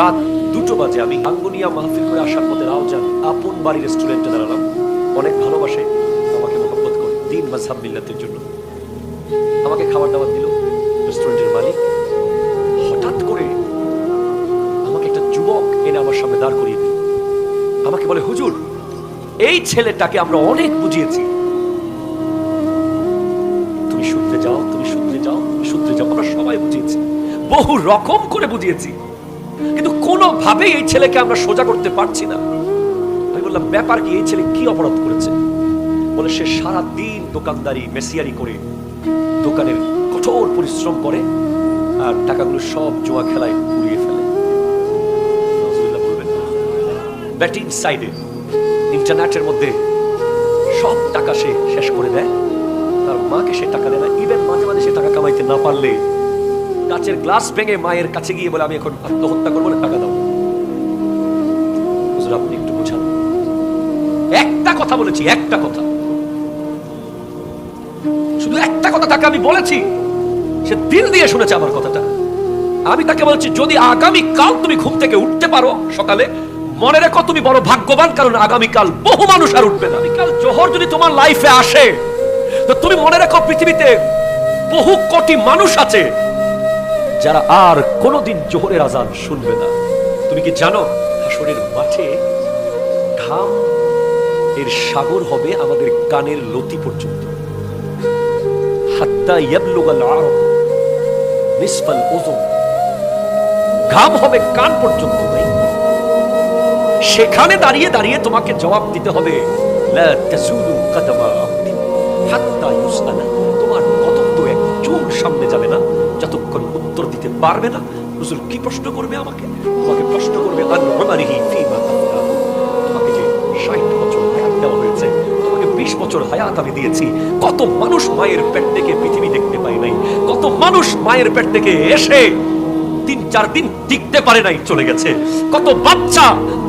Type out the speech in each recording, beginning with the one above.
রাত দুটো বাজে আমি আঙ্গুনিয়া মাহফিল করে আসার পথে রাওজান আপন বাড়ির রেস্টুরেন্টে দাঁড়ালাম। অনেক ভালোবাসে আমাকে মোহাম্মত করে, দিন মাঝহাব মিল্লাতের জন্য। আমাকে খাবার দাবার দিল রেস্টুরেন্টের মালিক। হঠাৎ করে আমাকে একটা যুবক এনে আমার সামনে দাঁড় করিয়ে দিল। আমাকে বলে, হুজুর, এই ছেলেটাকে আমরা অনেক বুঝিয়েছি। তুমি সূত্রে যাও, তুমি সূত্রে যাও, তুমি সূত্রে যাও, আমরা সবাই বুঝিয়েছি। বহু রকম করে বুঝিয়েছি। কিন্তু কোনোভাবেই এই ছেলেকে আমরা সোজা করতে পারছি না। আমি বললাম, ব্যাপার কি? এই ছেলে কি অপরাধ করেছে? বলে, সে সারা দিন দোকানদারি, মেসিয়ারি করে, দোকানের কঠোর পরিশ্রম করে আর টাকাগুলো সব জোয়া খেলায় উড়িয়ে ফেলে। ব্যাটিং সাইডে ইন্টারনেটের মধ্যে সব টাকা সে শেষ করে দেয়। তার মাকে সে টাকা দেয় না, ইভেন মাঝে মাঝে সে টাকা কামাইতে না পারলে কাচের গ্লাস ভেঙে মায়ের কাছে গিয়ে বলে, আমি এখন আত্মহত্যা করব না, টাকা দাও। আপনি একটু বোঝান। একটা কথা বলেছি, একটা কথা। শুধু একটা কথা তাকে আমি বলেছি, সে দিল দিয়ে শুনেছে আমার কথাটা। আমি তাকে বলছি, যদি আগামী কাল তুমি ঘুম থেকে উঠতে পারো সকালে, মনে রেখো তুমি বড় ভাগ্যবান, কারণ আগামীকাল বহু মানুষ আর উঠবে না। আগামীকাল জোহর যদি তোমার লাইফে আসে, তো তুমি মনে রেখো পৃথিবীতে বহু কোটি মানুষ আছে যারা আর কোনোদিন জোহরের আজান শুনবে না। তুমি কি জানো হাসরের মাঠে ঘাম, এর সাগর হবে আমাদের কানের লতি পর্যন্ত। হাত্তা ইয়াবলুগাল আরব, নিসফাল ওজন, ঘাম হবে কান পর্যন্ত সেখানে দাঁড়িয়ে দাঁড়িয়ে তোমাকে জবাব দিতে হবে তোমার কদম তো এক চুল সামনে যাবে না। উত্তর দিতে পারবে না। হুজুর, কি প্রশ্ন করবে আমাকে? আমাকে প্রশ্ন করবে আনমারিহি ফীমা তোমাকে যে 60 বছর হায়াত দেওয়া হয়েছে, তোমাকে 20 বছর হায়াত আমি দিয়েছি। কত মানুষ মায়ের পেট থেকে পৃথিবী দেখতে পাই নাই। কত মানুষ মায়ের পেট থেকে এসে তিন, চার দিন টিকতে পারে নাই, চলে গেছে। কত বাচ্চা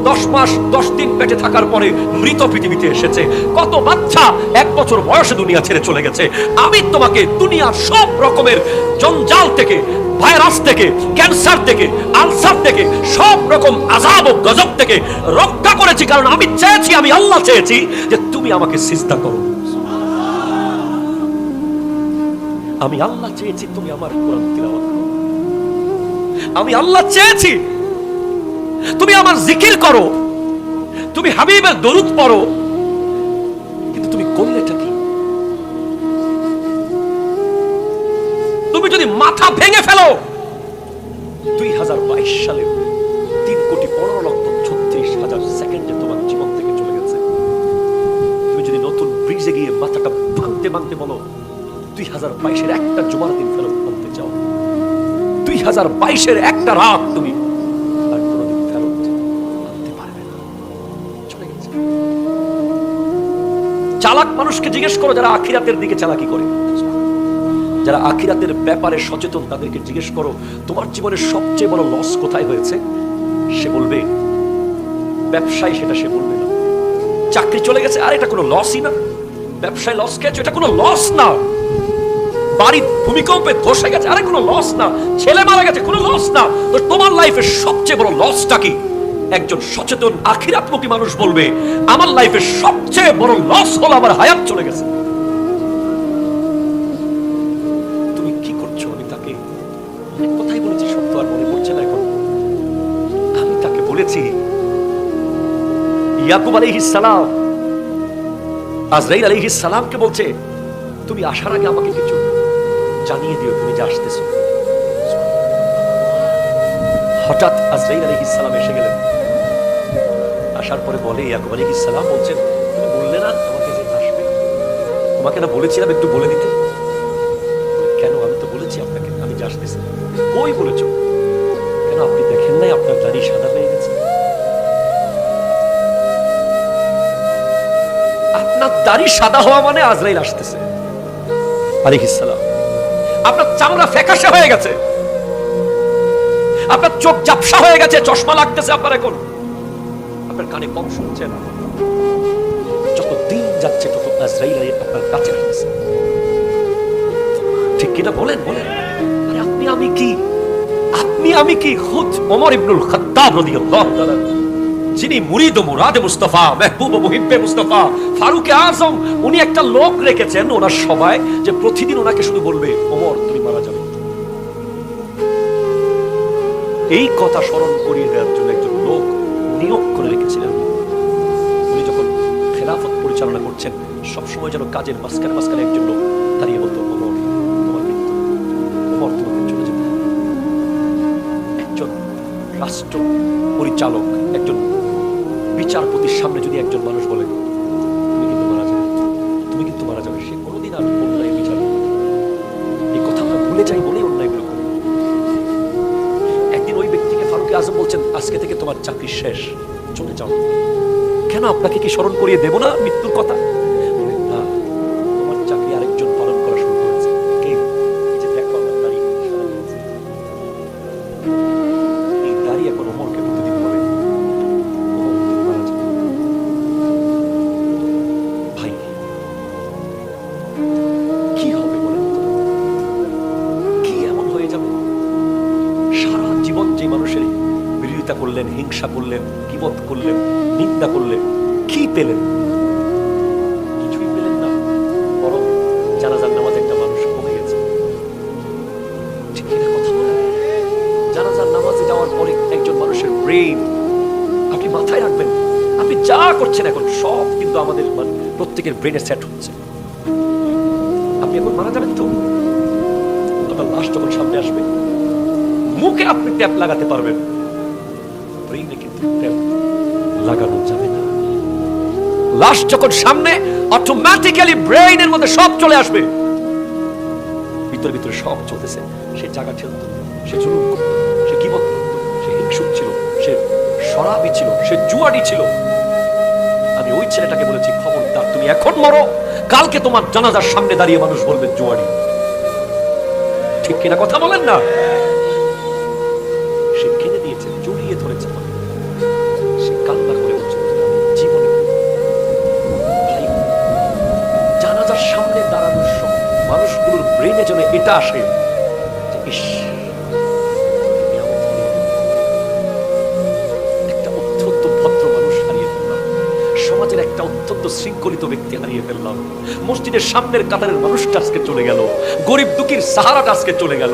দশ মাস, দশ দিন পেটে থাকার পরে মৃত পৃথিবীতে এসেছে। কত বাচ্চা এক বছর বয়সে দুনিয়া ছেড়ে চলে গেছে। আমি তোমাকে দুনিয়ার সব রকমের জঞ্জাল থেকে, ভাইরাস থেকে, ক্যান্সার থেকে, আলসার থেকে, সব রকম আজাব ও গজব থেকে রক্ষা করেছি, কারণ আমি চেয়েছি, আমি আল্লাহ চেয়েছি যে তুমি আমাকে সিজদা করো। আমি আল্লাহ চেয়েছি তুমি আমার কোরআন তিলাওয়াত করো। আমি আল্লাহ চেয়েছি। তুমি আমার জিকির করো। তুমি হাবিবের দরুদ পড়ো। কিন্তু তুমি করলেটা কি? তুমি যদি মাথা ভেঙে ফেলো, দুই হাজার বাইশ সালে তিন কোটি পনেরো লক্ষ ছত্রিশ হাজার সেকেন্ডে তোমার জীবন থেকে চলে গেছে। তুমি যদি নতুন ব্রিজে গিয়ে মাথাটা ভাঙতে ভাঙতে বলো, দুই হাজার বাইশের একটা জমার দিন দুই হাজার বাইশের একটা রাত তুমি চালাক মানুষকে জিজ্ঞেস করো যারা আখিরাতের দিকে চালাকি করে। যারা আখিরাতের ব্যাপারে সচেতন, তাদেরকে জিজ্ঞেস করো, তোমার জীবনের সবচেয়ে বড় লস কোথায় হয়েছে? সে বলবে, ব্যবসায় সেটা সে বলবে না। চাকরি চলে গেছে, আর এটা কোনো লসই না। ব্যবসায় লস খেয়েছো, এটা কোনো লস না। বাড়ি ভূমিকম্পে ধসে গেছে। আরে, কোনো লস না। ছেলে মারা গেছে, কোনো লস না। তো তোমার লাইফের সবচেয়ে বড় লসটা কি? একজন সচেতন আখিরাত্মকী মানুষ বলবে, আমার লাইফের সবচেয়ে বড় লস হলো আমার হায়াত চলে গেছে। তুমি কি করছ আমি তাকে কথাই বলেছি, সত্য আর মনে পড়ছে না এখন। আমি তাকে বলেছি, ইয়াকুব আলাইহিস সালাম, আজরাইল সালামকে বলছে, তুমি আসার আগে আমাকে কিছু জানিয়ে দিও তুমি যে আসতেছো। হঠাৎ আজরাইল আলাইহিস সালাম এসে গেলেন। আসার পরে বলে, ইয়াকুব আলাইহিস সালাম, বলছেন, তুমি বললে না আমাকে যে আসবে? তোমাকে না বলেছিলাম একটু বলে দিতে? কেন? আমি তো বলেছি আপনাকে, আমি যে আসতেছি। কই বলেছ? কেন, আপনি দেখেন নাই, আপনার দাড়ি সাদা হয়ে গেছে। আপনার দাড়ি সাদা হওয়া মানে আজরাইল আসতেছে। আলাইহিস সালাম। আপনার চামড়া ফ্যাকাশে হয়ে গেছে। আপনার চোখ জাপসা হয়ে গেছে, চশমা লাগতেছে আপনার এখন। আপনার কানে কম শুনছেন যত দিন যাচ্ছে তত আজরাইল আপনার কাছে আসতেছে। ঠিক কিনা বলেন? বলেন। আপনি আমি কি? আপনি আমি কি? খুদ ওমর ইবনুল খাত্তাব রাদিয়াল্লাহু তাআলা যিনি মুরিদ মুরাদে মুস্তাফা, মেহবুব মুহিব্বে মুস্তাফা, ফারুকে আজম, উনি একটা লোক রেখেছেন ওনার সবাই যে প্রতিদিন ওনাকে শুধু বলবে, ওমর, তুমি মারা যাবে। এই কথা স্মরণ করিয়ে দেওয়ার জন্য একজন লোক নিয়োগ করে রেখেছিলেন। উনি যখন খেলাফত পরিচালনা করছেন, সবসময় যেন কাজের মাঝখানে মাঝখানে একজন লোক দাঁড়িয়ে বলতো একজন রাষ্ট্র পরিচালক, একজন বিচারপতির সামনে যদি একজন মানুষ বলে, তুমি কিন্তু মারা যাবে, তুমি কিন্তু মারা যাবে, সে কোনোদিন আর অন্যায় বিচার এই কথা আমরা ভুলে যাই বলেই অন্যায়গুলো করি। একদিন ওই ব্যক্তিকে ফারুক আজম বলছেন, আজকে থেকে তোমার চাকরি শেষ, চলে যাও। কেন আপনাকে কি স্মরণ করিয়ে দেব না মৃত্যুর কথা? করলেন, হিংসা করলেন কিবত করলেন, নিন্দা করলেন, কি পেলেন? কিছুই পেলেন না, বরং জানাজার নামাজ একটা মানুষ কমে গেছে। ঠিক কিনা জানাজার নামাজে যাওয়ার পরে একজন মানুষের ব্রেইন আপনি মাথায় রাখবেন, আপনি যা করছেন এখন সব কিন্তু আমাদের মানে প্রত্যেকের ব্রেনে সেট হচ্ছে। আপনি এখন মারা যাবেন তো? আপনার লাশ যখন সামনে আসবে, মুখে আপনি ট্যাপ লাগাতে পারবেন। ব্রেইনে কিন্তু ট্যাপ লাগানো যাবে না। লাশ যখন সামনে অটোমেটিক্যালি ব্রেইনের মধ্যে সব চলে আসবে। ভিতরে সব চলতেছে। সে জায়গা সে জুলুম সে সে হিংসুক ছিল। সে সরাবি ছিল। সে জুয়ারি ছিল। আমি ওই ছেলেটাকে বলেছি, খবরদার, তুমি এখন মরো। কালকে তোমার জানাজার সামনে দাঁড়িয়ে মানুষ বলবে জুয়ারি ঠিক কিনা কথা বলেন না? এটা আসে শৃঙ্খলিত ব্যক্তি হারিয়ে ফেললাম। মসজিদের সামনের কাতারের মানুষটা আজকে চলে গেল। গরিব দুঃখীর সাহারাটা আজকে চলে গেল।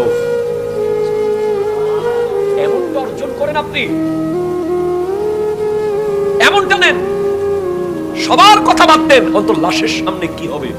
এমনটা অর্জন করেন আপনি। এমনটা নেন। সবার কথা দেন অন্তর লাশের সামনে কি হবে?